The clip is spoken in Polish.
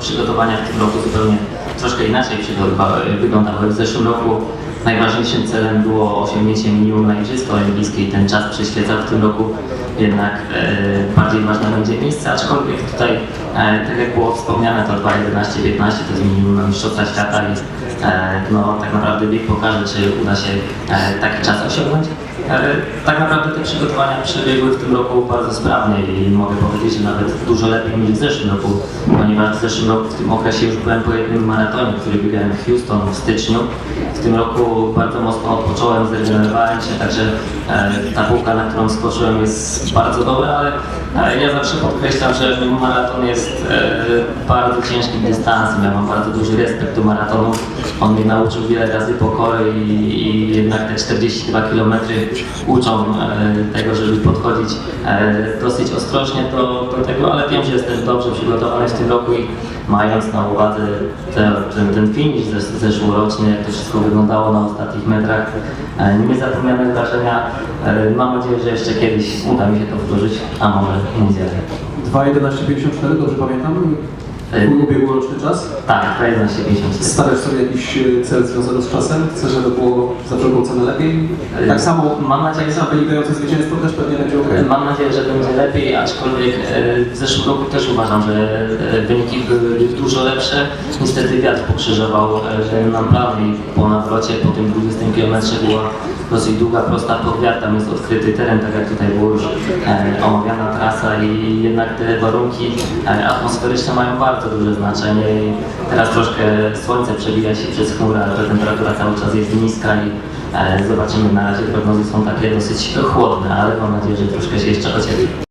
Przygotowania w tym roku zupełnie troszkę inaczej przygotowały- wyglądały. W zeszłym roku najważniejszym celem było osiągnięcie minimum na Igrzyska Olimpijskie i ten czas przyświecał. W tym roku jednak e, bardziej ważne będzie miejsce, aczkolwiek tutaj, tak jak było wspomniane, to 2.11-15 to jest minimum Mistrzostwa Świata i e, no, tak naprawdę bieg pokaże, czy uda się e, taki czas osiągnąć. E, Tak naprawdę te przygotowania przebiegły w tym roku bardzo sprawnie i mogę powiedzieć, że nawet dużo lepiej niż w zeszłym roku, ponieważ w zeszłym roku w tym okresie już byłem po jednym maratonie, który biegałem w Houston w styczniu. W tym roku bardzo mocno odpocząłem, zregenerowałem się, także e, ta półka, na którą skoczyłem jest bardzo dobra, ale e, ja zawsze podkreślam, że maraton jest e, bardzo ciężkim dystansem. Ja mam bardzo duży respekt do maratonu. On mnie nauczył wiele razy pokory i, i jednak te 42 km uczą e, tego, żeby podchodzić e, dosyć ostrożnie do, do tego, ale wiem, że jestem dobrze przygotowany w tym roku i mając na uwadze te, ten, ten finish zesz, zeszłoroczny, jak to wszystko wyglądało na ostatnich metrach, e, niezapomniane wrażenia. Mam nadzieję, że jeszcze kiedyś uda mi się to wdrożyć, a może niedzielę. 2.11.54, dobrze pamiętam? E, Ubiegłoroczny czas? Tak, 11.54. Stawiasz sobie jakiś e, cel związany z czasem? Chcesz, żeby było za wszelką cenę lepiej? Tak samo, Mam nadzieję, że wynikające zwycięstwo też pewnie będzie ok. Mam nadzieję, że będzie lepiej, aczkolwiek w zeszłym roku też uważam, że wyniki były dużo lepsze. Niestety wiatr pokrzyżował nam plany i po nawrocie, po tym 20 km była dosyć długa, prosta pod tam jest odkryty teren, tak jak tutaj było już e, omawiana i jednak te warunki e, atmosferyczne mają bardzo duże znaczenie i teraz troszkę słońce przebija się przez chmurę, ale ta temperatura cały czas jest niska i e, zobaczymy, na razie prognozy są takie dosyć chłodne, ale mam nadzieję, że troszkę się jeszcze ociepli.